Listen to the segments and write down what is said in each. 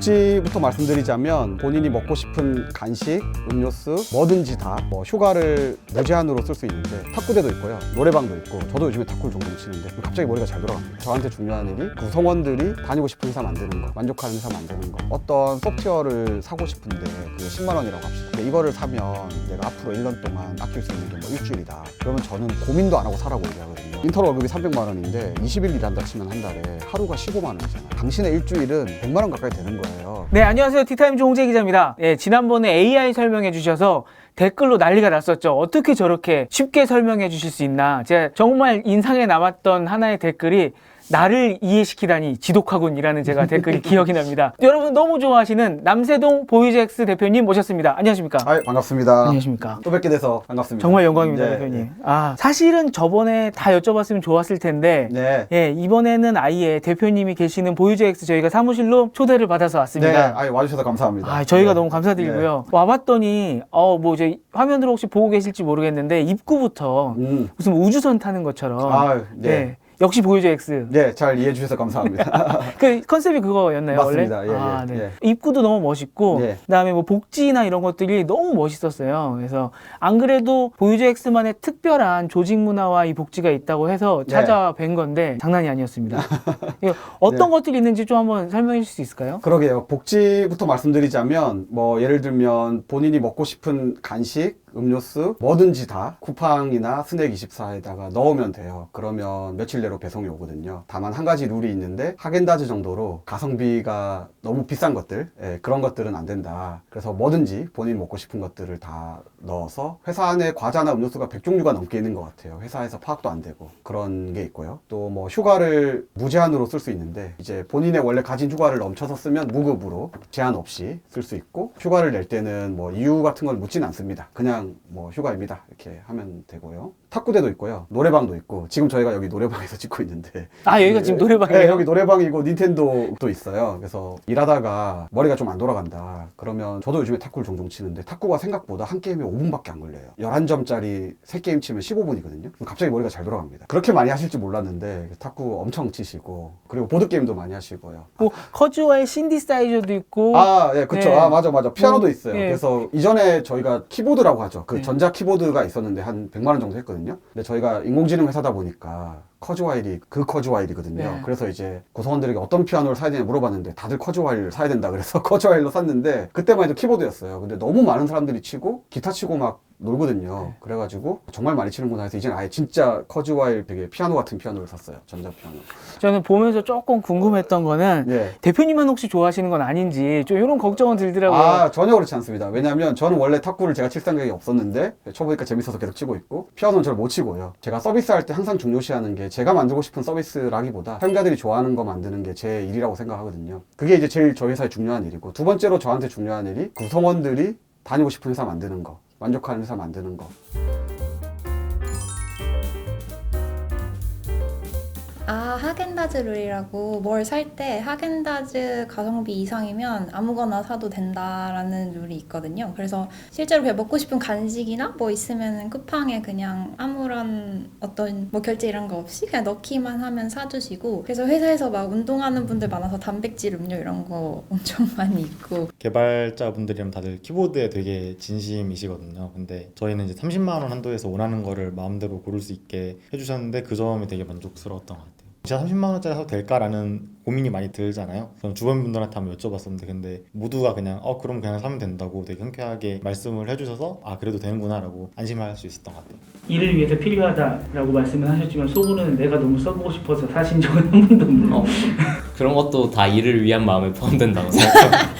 복지부터 말씀드리자면 본인이 먹고 싶은 간식, 음료수 뭐든지 다 뭐 휴가를 무제한으로 쓸 수 있는데 탁구대도 있고요. 노래방도 있고 저도 요즘에 탁구를 종종 치는데 갑자기 머리가 잘 돌아갑니다. 저한테 중요한 일이 구성원들이 다니고 싶은 회사 만드는 거 만족하는 회사 만드는 거 어떤 소프트웨어를 사고 싶은데 그게 10만 원이라고 합시다. 근데 이거를 사면 내가 앞으로 1년 동안 아낄 수 있는 게 뭐 일주일이다. 그러면 저는 고민도 안 하고 사라고 얘기하거든요. 인터로 월급이 300만 원인데 20일 일한다 치면 한 달에 하루가 15만 원이잖아요. 당신의 일주일은 100만 원 가까이 되는 거예요 네, 안녕하세요. 티타임즈 홍재 기자입니다. 예, 지난번에 AI 설명해 주셔서 댓글로 난리가 났었죠. 어떻게 저렇게 쉽게 설명해 주실 수 있나. 제가 정말 인상에 남았던 하나의 댓글이 나를 이해시키다니 지독하군이라는 제가 댓글이 기억이 납니다. 여러분 너무 좋아하시는 남세동 보이잭스 대표님 모셨습니다. 안녕하십니까? 아 반갑습니다 안녕하십니까? 또 뵙게 돼서 반갑습니다 정말 영광입니다, 네, 대표님. 아, 사실은 저번에 다 여쭤봤으면 좋았을 텐데, 네. 예, 이번에는 아예 대표님이 계시는 보유잭스 저희가 사무실로 초대를 받아서 네, 왔습니다. 아, 와주셔서 감사합니다. 아, 저희가 네. 너무 감사드리고요. 와봤더니, 어, 뭐, 이제 화면으로 혹시 보고 계실지 모르겠는데, 입구부터 음. 무슨 우주선 타는 것처럼. 아, 네. 예, 역시 보유잭 X. 네, 잘 이해해 주셔서 감사합니다. 그 컨셉이 그거였나요, 맞습니다. 원래? 예, 아, 예, 네. 예. 입구도 너무 멋있고, 예. 그다음에 뭐 복지나 이런 것들이 너무 멋있었어요. 그래서 안 그래도 보유잭 X만의 특별한 조직 문화와 이 복지가 있다고 해서 네. 찾아뵌 건데 장난이 아니었습니다. 어떤 네. 것들이 있는지 좀 한번 설명해 주실 수 있을까요? 그러게요. 복지부터 말씀드리자면 뭐 예를 들면 본인이 먹고 싶은 간식, 음료수 뭐든지 다 쿠팡이나 스낵 24에다가 넣으면 돼요. 그러면 며칠 내로 배송이 오거든요. 다만 한 가지 룰이 있는데 하겐다즈 정도로 가성비가 너무 비싼 것들 예, 그런 것들은 안 된다. 그래서 뭐든지 본인 먹고 싶은 것들을 다 넣어서 회사 안에 과자나 음료수가 100종류가 넘게 있는 것 같아요. 회사에서 파악도 안 되고 그런 게 있고요. 또 뭐 휴가를 무제한으로 쓸 수 있는데 이제 본인의 원래 가진 휴가를 넘쳐서 쓰면 무급으로 제한 없이 쓸 수 있고 휴가를 낼 때는 뭐 이유 같은 걸 묻진 않습니다. 그냥 뭐 휴가입니다. 이렇게 하면 되고요. 탁구대도 있고요. 노래방도 있고 지금 저희가 여기 노래방에서 찍고 있는데 아, 여기가 지금 노래방이에요? 네, 여기 노래방이고 닌텐도도 있어요. 그래서 일하다가 머리가 좀 안 돌아간다. 그러면 저도 요즘에 탁구를 종종 치는데 탁구가 생각보다 한 게임에 5분밖에 안 걸려요. 11점짜리 3게임 치면 15분이거든요. 갑자기 머리가 잘 돌아갑니다. 그렇게 많이 하실 줄 몰랐는데 탁구 엄청 치시고 그리고 보드게임도 많이 하시고요. 뭐 커즈와의 신디사이저도 있고 아, 예, 그쵸. 네. 아, 맞아, 맞아. 피아노도 뭐, 있어요. 예. 그래서 이전에 저희가 키보드라고 하죠. 그 네. 전자 키보드가 있었는데 한 100만 원 정도 했거든요. 근데 저희가 인공지능 회사다 보니까 커즈와일이 그 커즈와일이거든요. 네. 그래서 이제 구성원들에게 어떤 피아노를 사야 되냐 물어봤는데 다들 커즈와일을 사야 된다 그래서 커즈와일로 샀는데 그때만 해도 키보드였어요. 근데 너무 많은 사람들이 치고 기타 치고 막 놀거든요. 네. 그래가지고 정말 많이 치는구나 해서 이제는 아예 진짜 커즈와일 되게 피아노 같은 피아노를 샀어요. 전자 피아노. 저는 보면서 조금 궁금했던 거는 예. 대표님만 혹시 좋아하시는 건 아닌지 좀 이런 걱정은 들더라고요. 아 전혀 그렇지 않습니다. 왜냐하면 저는 원래 탁구를 제가 칠 생각이 없었는데 쳐보니까 재밌어서 계속 치고 있고 피아노는 잘못 치고요. 제가 서비스할 때 항상 중요시하는 게 제가 만들고 싶은 서비스라기보다 사용자들이 좋아하는 거 만드는 게 제 일이라고 생각하거든요. 그게 이제 제일 저희 회사에 중요한 일이고 두 번째로 저한테 중요한 일이 구성원들이 다니고 싶은 회사 만드는 거, 만족하는 회사 만드는 거. 아, 하겐다즈 룰이라고 뭘 살 때 하겐다즈 가성비 이상이면 아무거나 사도 된다라는 룰이 있거든요. 그래서 실제로 그냥 먹고 싶은 간식이나 뭐 있으면 쿠팡에 그냥 아무런 어떤 뭐 결제 이런 거 없이 그냥 넣기만 하면 사주시고 그래서 회사에서 막 운동하는 분들 많아서 단백질 음료 이런 거 엄청 많이 있고 개발자분들이면 다들 키보드에 되게 진심이시거든요. 근데 저희는 이제 30만 원 한도에서 원하는 거를 마음대로 고를 수 있게 해주셨는데 그 점이 되게 만족스러웠던 것 같아요. 진짜 30만 원짜리 사도 될까라는 고민이 많이 들잖아요. 저는 주변 분들한테 한번 여쭤봤었는데 근데 모두가 그냥 어 그럼 그냥 사면 된다고 되게 흔쾌하게 말씀을 해주셔서 아 그래도 되는구나라고 안심할 수 있었던 것 같아요. 일을 위해서 필요하다라고 말씀을 하셨지만 속으로는 내가 너무 써보고 싶어서 사신 적은 한 번도 없네요. 어, 그런 것도 다 일을 위한 마음에 포함된다고 생각합니다.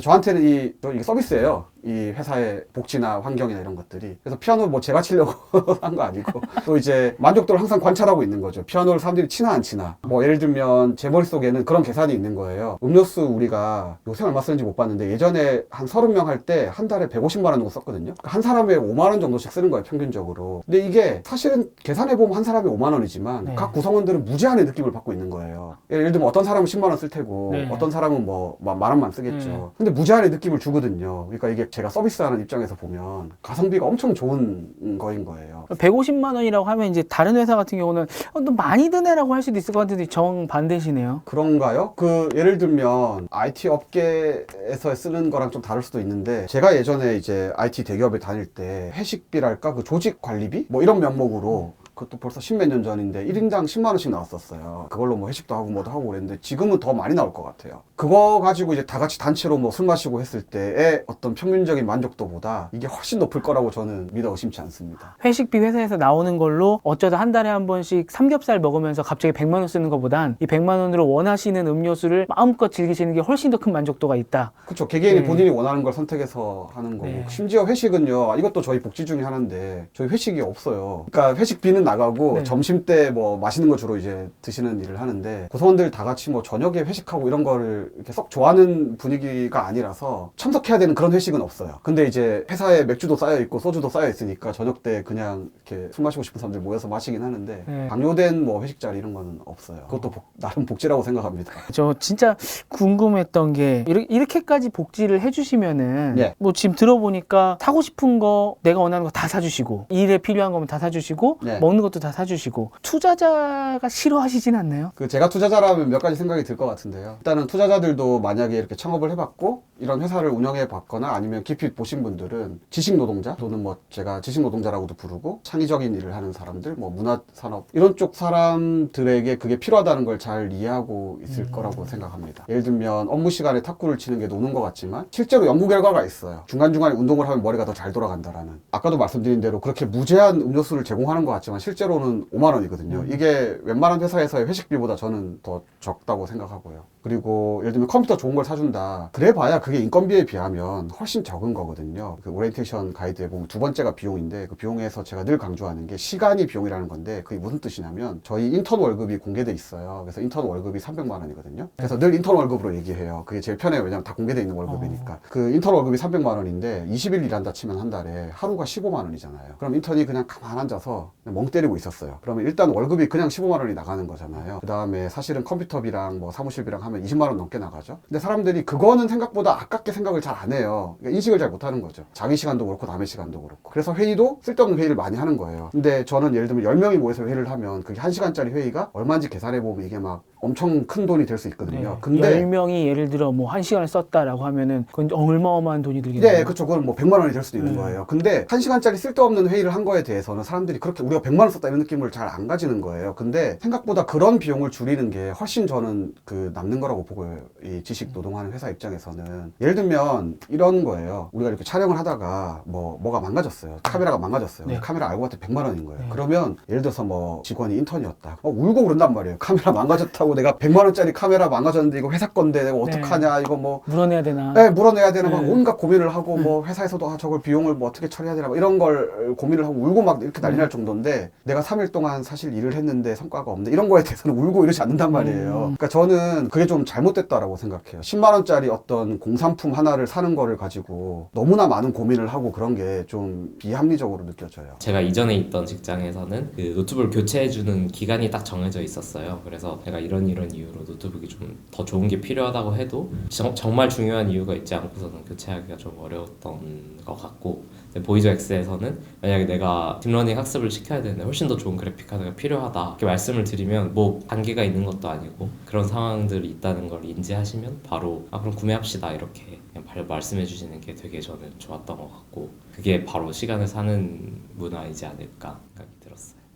저한테는 이, 저 이게 서비스예요. 이 회사의 복지나 환경이나 이런 것들이. 그래서 피아노 뭐 제가 치려고 한 거 아니고. 또 이제 만족도를 항상 관찰하고 있는 거죠. 피아노를 사람들이 치나 안 치나. 뭐 예를 들면 제 머릿속에는 그런 계산이 있는 거예요. 음료수 우리가 요새 얼마 쓰는지 못 봤는데 예전에 한 30명 할 때 한 달에 150만 원 정도 썼거든요. 그러니까 한 사람에 5만 원 정도씩 쓰는 거예요, 평균적으로. 근데 이게 사실은 계산해보면 한 사람에 5만 원이지만 네. 각 구성원들은 무제한의 느낌을 받고 있는 거예요. 예를 들면 어떤 사람은 10만 원 쓸 테고 네. 어떤 사람은 뭐만 원만 쓰겠죠. 네. 근데 무제한의 느낌을 주거든요. 그러니까 이게 제가 서비스하는 입장에서 보면 가성비가 엄청 좋은 거인 거예요. 150만 원이라고 하면 이제 다른 회사 같은 경우는 어, 너 많이 드네라고 할 수도 있을 것 같은데 정 반대시네요. 그런가요? 그 예를 들면 IT 업계에서 쓰는 거랑 좀 다를 수도 있는데 제가 예전에 이제 IT 대기업에 다닐 때 회식비랄까 그 조직 관리비 뭐 이런 명목으로 그것도 벌써 십몇 년 전인데 1인당 10만 원씩 나왔었어요. 그걸로 뭐 회식도 하고 뭐도 하고 그랬는데 지금은 더 많이 나올 것 같아요. 그거 가지고 이제 다 같이 단체로 뭐 술 마시고 했을 때의 어떤 평균적인 만족도보다 이게 훨씬 높을 거라고 저는 믿어 의심치 않습니다. 회식비 회사에서 나오는 걸로 어쩌다 한 달에 한 번씩 삼겹살 먹으면서 갑자기 100만 원 쓰는 것보단 이 100만 원으로 원하시는 음료수를 마음껏 즐기시는 게 훨씬 더 큰 만족도가 있다. 그렇죠. 개개인이 네. 본인이 원하는 걸 선택해서 하는 거고 네. 심지어 회식은요. 이것도 저희 복지 중에 하나인데 저희 회식이 없어요. 그러니까 회식비는 나가고 네. 점심 때 뭐 맛있는 거 주로 이제 드시는 일을 하는데 구성원들 다 같이 뭐 저녁에 회식하고 이런 거를 이렇게 썩 좋아하는 분위기가 아니라서 참석해야 되는 그런 회식은 없어요. 근데 이제 회사에 맥주도 쌓여 있고 소주도 쌓여 있으니까 저녁 때 그냥 이렇게 술 마시고 싶은 사람들 모여서 마시긴 하는데 네. 강요된 뭐 회식 자리 이런 거는 없어요. 그것도 복- 나름 복지라고 생각합니다. 저 진짜 궁금했던 게 이렇게, 이렇게까지 복지를 해주시면은 예. 뭐 지금 들어보니까 사고 싶은 거 내가 원하는 거 다 사주시고 일에 필요한 거면 다 사주시고 네. 먹는 것도 다 사주시고 투자자가 싫어하시진 않나요? 그 제가 투자자라면 몇 가지 생각이 들 것 같은데요. 일단은 투자자들도 만약에 이렇게 창업을 해봤고 이런 회사를 운영해 봤거나 아니면 깊이 보신 분들은 지식 노동자 또는 뭐 제가 지식 노동자라고도 부르고 창의적인 일을 하는 사람들, 뭐 문화 산업 이런 쪽 사람들에게 그게 필요하다는 걸 잘 이해하고 있을 거라고 생각합니다. 예를 들면 업무 시간에 탁구를 치는 게 노는 것 같지만 실제로 연구 결과가 있어요. 중간 중간에 운동을 하면 머리가 더 잘 돌아간다라는. 아까도 말씀드린 대로 그렇게 무제한 음료수를 제공하는 것 같지만 실제로는 5만 원이거든요. 이게 웬만한 회사에서의 회식비보다 저는 더 적다고 생각하고요. 그리고 예를 들면 컴퓨터 좋은 걸 사준다. 그래봐야 그게 인건비에 비하면 훨씬 적은 거거든요. 그 오리엔테이션 가이드에 보면 두 번째가 비용인데 그 비용에서 제가 늘 강조하는 게 시간이 비용이라는 건데 그게 무슨 뜻이냐면 저희 인턴 월급이 공개돼 있어요. 그래서 인턴 월급이 300만 원이거든요. 그래서 늘 인턴 월급으로 얘기해요. 그게 제일 편해요. 왜냐면 다 공개돼 있는 월급이니까. 그 인턴 월급이 300만 원인데 20일 일한다 치면 한 달에 하루가 15만 원이잖아요. 그럼 인턴이 그냥 가만 앉아서 멍 때리고 있었어요. 그러면 일단 월급이 그냥 15만 원이 나가는 거잖아요. 그 다음에 사실은 컴퓨터비랑 뭐 사무실비랑 하면 20만 원 넘게 나가죠. 근데 사람들이 그거는 생각보다 아깝게 생각을 잘 안 해요. 그러니까 인식을 잘 못하는 거죠. 자기 시간도 그렇고 남의 시간도 그렇고. 그래서 회의도 쓸데없는 회의를 많이 하는 거예요. 근데 저는 예를 들면 10명이 모여서 회의를 하면 그게 1시간짜리 회의가 얼마인지 계산해 보면 이게 막 엄청 큰 돈이 될 수 있거든요. 근데 10명이 예를 들어 뭐 한시간을 썼다라고 하면은 그건 어마어마한 돈이 들겠네요. 네, 그렇죠. 그건 뭐 100만 원이 될 수도 있는 네. 거예요. 근데 한 시간짜리 쓸데없는 회의를 한 거에 대해서는 사람들이 그렇게 우리가 100만 원 썼다 이런 느낌을 잘 안 가지는 거예요. 근데 생각보다 그런 비용을 줄이는 게 훨씬 저는 그 남는 거라고 보고요. 이 지식 노동하는 회사 입장에서는 예를 들면 이런 거예요. 우리가 이렇게 촬영을 하다가 뭐 뭐가 망가졌어요. 카메라가 망가졌어요. 네. 카메라 알고 봤더니 100만 원인 거예요. 네. 그러면 예를 들어서 뭐 직원이 인턴이었다. 어, 울고 그런단 말이에요. 카메라 망가졌다고 내가 100만 원짜리 카메라 망가졌는데 이거 회사 건데 내가 어떡하냐 이거 뭐 물어내야 되나? 네, 물어내야 되나 막 네. 온갖 고민을 하고 뭐 회사에서도 아, 저걸 비용을 뭐 어떻게 처리해야 되나 뭐 이런 걸 고민을 하고 울고 막 이렇게 난리 날 정도인데 내가 3일 동안 사실 일을 했는데 성과가 없는데 이런 거에 대해서는 울고 이러지 않는단 말이에요. 음. 그러니까 저는 그게 좀 잘못됐다라고 생각해요. 10만 원짜리 어떤 공산품 하나를 사는 거를 가지고 너무나 많은 고민을 하고 그런 게 좀 비합리적으로 느껴져요. 제가 이전에 있던 직장에서는 그 노트북을 교체해주는 기간이 딱 정해져 있었어요. 그래서 제가 이런 이런 이유로 노트북이 좀 더 좋은 게 필요하다고 해도 정, 정말 중요한 이유가 있지 않고서는 교체하기가 좀 어려웠던 것 같고 보이저 X에서는 만약에 내가 딥러닝 학습을 시켜야 되는데 훨씬 더 좋은 그래픽 카드가 필요하다 이렇게 말씀을 드리면 뭐 단계가 있는 것도 아니고 그런 상황들이 있다는 걸 인지하시면 바로 아 그럼 구매합시다 이렇게 바로 말씀해 주시는 게 되게 저는 좋았던 것 같고 그게 바로 시간을 사는 문화이지 않을까 들었어요.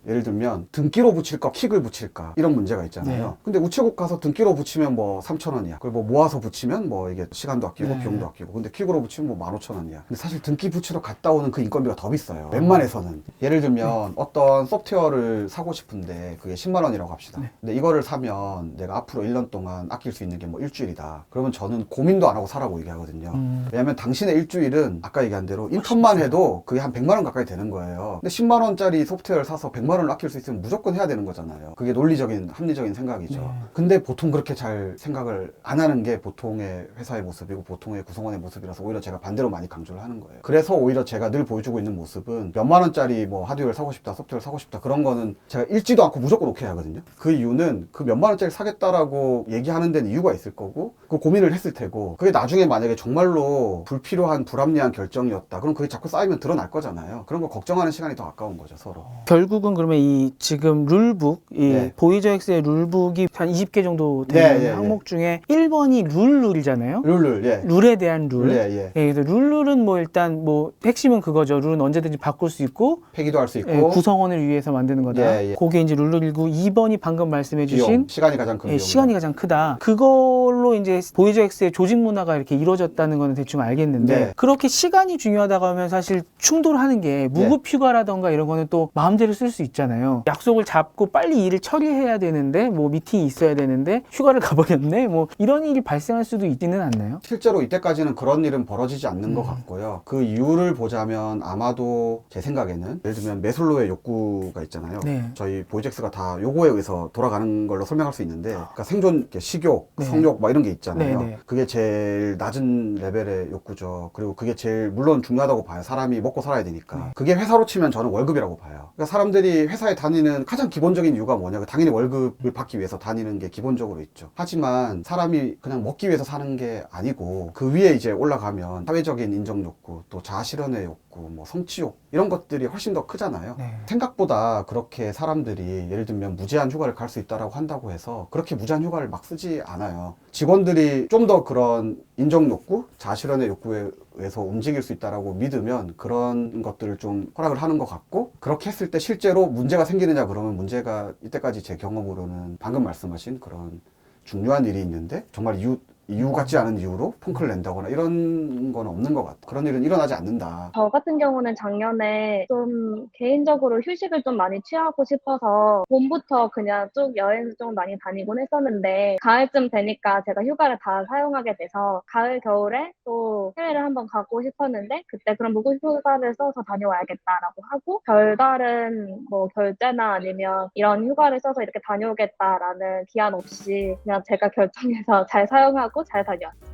예를 들면 등기로 붙일까 킥을 붙일까 이런 문제가 있잖아요. 네. 근데 우체국 가서 등기로 붙이면 뭐 3천 원이야. 그리고 뭐 모아서 붙이면 뭐 이게 시간도 아끼고 네. 비용도 아끼고. 근데 킥으로 붙이면 뭐 15,000 원이야. 근데 사실 등기 붙이러 갔다 오는 그 인건비가 더 비싸요. 웬만해서는. 예를 들면 어떤 소프트웨어를 사고 싶은데 그게 10만 원이라고 합시다. 네. 근데 이거를 사면 내가 앞으로 1년 동안 아낄 수 있는 게 뭐 일주일이다. 그러면 저는 고민도 안 하고 사라고 얘기하거든요. 음. 왜냐면 당신의 일주일은 아까 얘기한 대로 인턴만 해도 그게 한 100만 원 가까이 되는 거예요. 근데 10만 원짜리 소프트웨어를 사서 100만 몇만 원을 아낄 수 있으면 무조건 해야 되는 거잖아요. 그게 논리적인 합리적인 생각이죠. 네. 근데 보통 그렇게 잘 생각을 안 하는 게 보통의 회사의 모습이고 보통의 구성원의 모습이라서 오히려 제가 반대로 많이 강조를 하는 거예요. 그래서 오히려 제가 늘 보여주고 있는 모습은 몇만 원짜리 뭐 하드웨어를 사고 싶다, 소프트웨어를 사고 싶다 그런 거는 제가 읽지도 않고 무조건 오케이 하거든요. 그 이유는 그 몇만 원짜리 사겠다라고 얘기하는 데는 이유가 있을 거고 그 고민을 했을 테고 그게 나중에 만약에 정말로 불필요한 불합리한 결정이었다. 그럼 그게 자꾸 쌓이면 드러날 거잖아요. 그런 거 걱정하는 시간이 더 아까운 거죠, 서로. 결국은 그러면 이 지금 룰북, 이 네. 보이저 엑스의 룰북이 한 20개 정도 네, 되는 예, 항목 중에 1번이 룰룰이잖아요. 룰룰, 예. 룰에 대한 룰. 예, 예. 예, 그래서 룰룰은 뭐 일단 뭐 핵심은 그거죠. 룰은 언제든지 바꿀 수 있고 폐기도 할 수 있고. 예, 구성원을 위해서 만드는 거다. 예, 예. 그게 이제 룰룰이고 2번이 방금 말씀해주신 비용, 시간이 가장 큰 예, 비용. 시간이 가장 크다. 그걸로 이제 보이저엑스의 조직 문화가 이렇게 이루어졌다는 거는 대충 알겠는데 네. 그렇게 시간이 중요하다고 하면 사실 충돌하는 게 무급 휴가라던가 이런 거는 또 마음대로 쓸 수 있 잖아요. 약속을 잡고 빨리 일을 처리해야 되는데 뭐 미팅이 있어야 되는데 휴가를 가버렸네. 뭐 이런 일이 발생할 수도 있지는 않나요? 실제로 이때까지는 그런 일은 벌어지지 않는 음. 것 같고요. 그 이유를 보자면 아마도 제 생각에는 예를 들면 메슬로의 욕구가 있잖아요. 네. 저희 보이젝스가 다 요거에 의해서 돌아가는 걸로 설명할 수 있는데 그러니까 생존, 식욕, 네. 성욕 막 이런 게 있잖아요. 네, 네. 그게 제일 낮은 레벨의 욕구죠. 그리고 그게 제일 물론 중요하다고 봐요. 사람이 먹고 살아야 되니까. 네. 그게 회사로 치면 저는 월급이라고 봐요. 그러니까 사람들이 회사에 다니는 가장 기본적인 이유가 뭐냐? 당연히 월급을 받기 위해서 다니는 게 기본적으로 있죠. 하지만 사람이 그냥 먹기 위해서 사는 게 아니고 그 위에 이제 올라가면 사회적인 인정 욕구, 또 자아 실현의 욕구, 뭐 성취욕 이런 것들이 훨씬 더 크잖아요. 네. 생각보다 그렇게 사람들이 예를 들면 무제한 휴가를 갈 수 있다라고 한다고 해서 그렇게 무제한 휴가를 막 쓰지 않아요. 직원들이 좀 더 그런 인정 욕구, 자실현의 욕구에 의해서 움직일 수 있다라고 믿으면 그런 것들을 좀 허락을 하는 것 같고 그렇게 했을 때 실제로 문제가 생기느냐 그러면 문제가 이때까지 제 경험으로는 방금 말씀하신 그런 중요한 일이 있는데 정말 이유 이유 같지 않은 이유로 펑크를 낸다거나 이런 건 없는 것 같아. 그런 일은 일어나지 않는다. 저 같은 경우는 작년에 좀 개인적으로 휴식을 좀 많이 취하고 싶어서 봄부터 그냥 쭉 여행 좀 많이 다니곤 했었는데 가을쯤 되니까 제가 휴가를 다 사용하게 돼서 가을 겨울에 또 해외를 한번 가고 싶었는데 그때 그럼 무급 휴가를 써서 다녀와야겠다라고 하고 별다른 뭐 결제나 아니면 이런 휴가를 써서 이렇게 다녀오겠다라는 기한 없이 그냥 제가 결정해서 잘 사용하고 잘 다녀왔어요.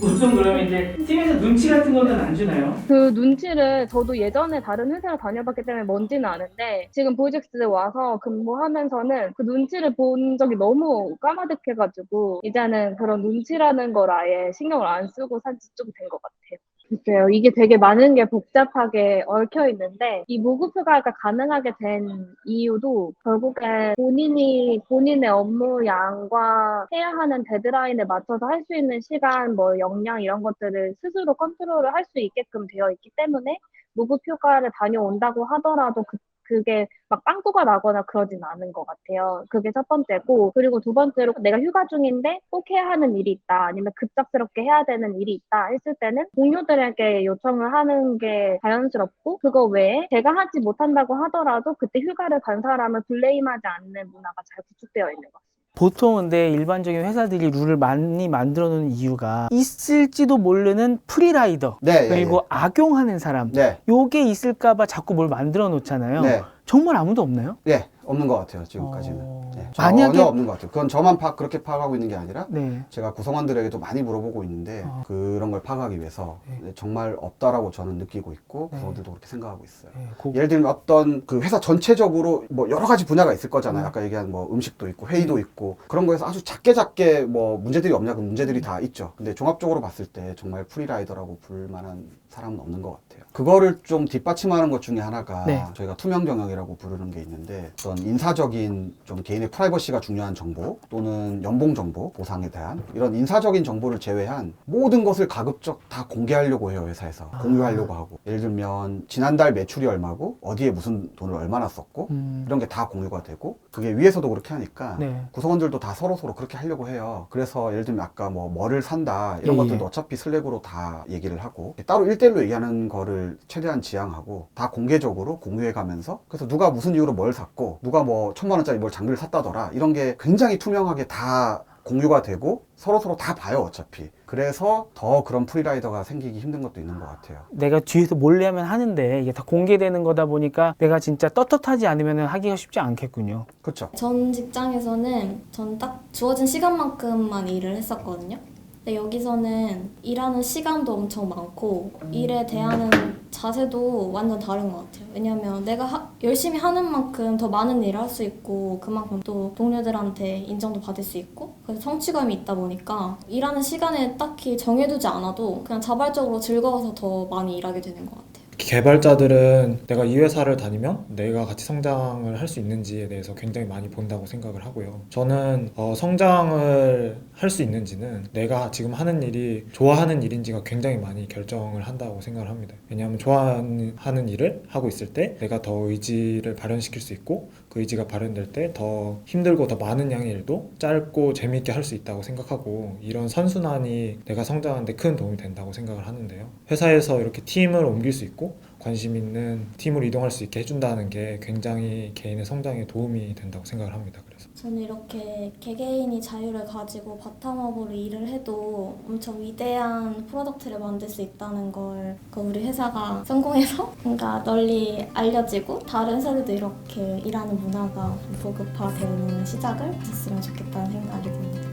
보통 그러면 이제 팀에서 눈치 같은 거는 안 주나요? 그 눈치를 저도 예전에 다른 회사를 다녀봤기 때문에 뭔지는 아는데 지금 보이젝스 와서 근무하면서는 그 눈치를 본 적이 너무 까마득해가지고 이제는 그런 눈치라는 걸 아예 신경을 안 쓰고 산 지 좀 된 것 같아요. 글쎄요. 이게 되게 많은 게 복잡하게 얽혀 있는데 이 무급휴가가 가능하게 된 이유도 결국에 본인이 본인의 업무 양과 해야 하는 데드라인에 맞춰서 할 수 있는 시간, 뭐 역량 이런 것들을 스스로 컨트롤을 할 수 있게끔 되어 있기 때문에 무급휴가를 다녀온다고 하더라도 그 그게 막 빵꾸가 나거나 그러진 않은 것 같아요. 그게 첫 번째고, 그리고 두 번째로 내가 휴가 중인데 꼭 해야 하는 일이 있다, 아니면 급작스럽게 해야 되는 일이 있다 했을 때는 동료들에게 요청을 하는 게 자연스럽고, 그거 외에 제가 하지 못한다고 하더라도 그때 휴가를 간 사람을 블레임하지 않는 문화가 잘 구축되어 있는 것 같아요. 보통 근데 일반적인 회사들이 룰을 많이 만들어 놓은 이유가 있을지도 모르는 프리라이더 네, 예, 그리고 악용하는 사람. 네, 요게 있을까봐 자꾸 뭘 만들어 놓잖아요. 네, 정말 아무도 없나요? 네, 없는 것 같아요 지금까지는. 어, 네, 전혀 만약에 없는 것 같아요. 그건 저만 파악 그렇게 파악하고 있는 게 아니라 네. 제가 구성원들에게도 많이 물어보고 있는데 어. 그런 걸 파악하기 위해서 네. 정말 없다라고 저는 느끼고 있고 네. 구성원들도 그렇게 생각하고 있어요. 네, 고- 예를 들면 어떤 그 회사 전체적으로 뭐 여러 가지 분야가 있을 거잖아요. 음. 아까 얘기한 뭐 음식도 있고 회의도 있고 그런 거에서 아주 작게 작게 뭐 문제들이 없냐 그 문제들이 다 있죠. 근데 종합적으로 봤을 때 정말 프리라이더라고 부를 만한 사람은 없는 것 같아요. 그거를 좀 뒷받침하는 것 중에 하나가 네. 저희가 투명 경영이라고 부르는 게 있는데 어떤 인사적인 좀 개인의 프라이버시가 중요한 정보 또는 연봉 정보 보상에 대한 이런 인사적인 정보를 제외한 모든 것을 가급적 다 공개하려고 해요 회사에서 아. 공유하려고 하고 예를 들면 지난달 매출이 얼마고 어디에 무슨 돈을 얼마나 썼고 음, 이런 게 다 공유가 되고 그게 위에서도 그렇게 하니까 네. 구성원들도 다 서로 서로 그렇게 하려고 해요. 그래서 예를 들면 아까 뭐 뭐를 산다 이런 예, 것들도 예. 어차피 슬랙으로 다 얘기를 하고 따로 1대1로 얘기하는 거를 최대한 지양하고 다 공개적으로 공유해 가면서 그래서 누가 무슨 이유로 뭘 샀고 누가 뭐 천만 원짜리 뭘 장비를 샀다더라 이런 게 굉장히 투명하게 다 공유가 되고 서로 서로 다 봐요 어차피. 그래서 더 그런 프리라이더가 생기기 힘든 것도 있는 것 같아요. 내가 뒤에서 몰래 하면 하는데 이게 다 공개되는 거다 보니까 내가 진짜 떳떳하지 않으면 하기가 쉽지 않겠군요. 그렇죠. 전 직장에서는 전 딱 주어진 시간만큼만 일을 했었거든요. 근데 여기서는 일하는 시간도 엄청 많고 일에 대하는 자세도 완전 다른 것 같아요. 왜냐면 내가 하- 열심히 하는 만큼 더 많은 일을 할 수 있고 그만큼 또 동료들한테 인정도 받을 수 있고 그래서 성취감이 있다 보니까 일하는 시간에 딱히 정해두지 않아도 그냥 자발적으로 즐거워서 더 많이 일하게 되는 것 같아요. 개발자들은 내가 이 회사를 다니면 내가 같이 성장을 할 수 있는지에 대해서 굉장히 많이 본다고 생각을 하고요. 저는 어, 성장을 할 수 있는지는 내가 지금 하는 일이 좋아하는 일인지가 굉장히 많이 결정을 한다고 생각을 합니다. 왜냐하면 좋아하는 하는 일을 하고 있을 때 내가 더 의지를 발현시킬 수 있고 그 의지가 발현될 때 더 힘들고 더 많은 양의 일도 짧고 재미있게 할 수 있다고 생각하고 이런 선순환이 내가 성장하는데 큰 도움이 된다고 생각을 하는데요. 회사에서 이렇게 팀을 옮길 수 있고 관심 있는 팀으로 이동할 수 있게 해준다는 게 굉장히 개인의 성장에 도움이 된다고 생각을 합니다. 저는 이렇게 개개인이 자유를 가지고 바텀업으로 일을 해도 엄청 위대한 프로덕트를 만들 수 있다는 걸그 우리 회사가 성공해서 뭔가 널리 알려지고 다른 회사들도 이렇게 일하는 문화가 보급화되는 시작을 했으면 좋겠다는 생각이 듭니다.